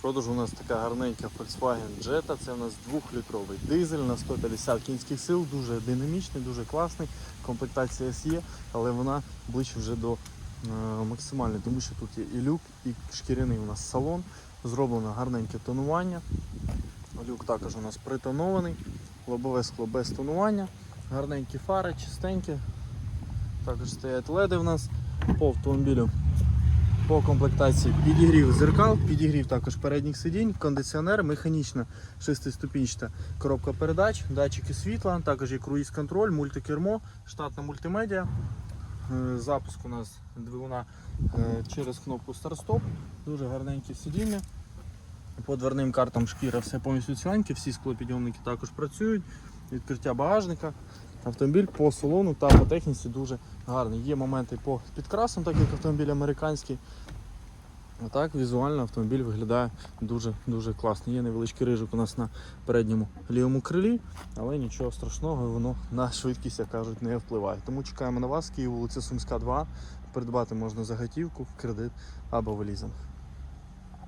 продажу у нас така гарненька Volkswagen Jetta. Це у нас 2-літровий дизель на 150 кінських сил, дуже динамічний, дуже класний. Комплектація SE, але вона ближче вже до е, максимальної, тому що тут є і люк, і шкіряний у нас салон. Зроблено гарненьке тонування. Люк також у нас притонований, лобове скло без тонування, гарненькі фари, чистенькі. Також стоять леди в нас по автомобілю. По комплектації підігрів зеркал, підігрів також передніх сидінь, кондиціонер, механічна шестиступінчата коробка передач, датчики світла, також є круїз-контроль, мультикермо, штатна мультимедіа. Е, Запуск у нас двигуна е, через кнопку старт-стоп. Дуже гарненькі сидіння. По дверним картам шкіра все повністю ціленьке, всі склопідйомники також працюють. Відкриття багажника. Автомобіль по салону та по техніці дуже гарний. Є моменти по підкрасам, так як автомобіль американський. А так візуально автомобіль виглядає дуже-дуже класно. Є невеличкий рижик у нас на передньому лівому крилі, але нічого страшного, воно на швидкість, як кажуть, не впливає. Тому чекаємо на вас, Київ, вулиця Сумська, 2. Придбати можна за готівку, кредит або в лізинг.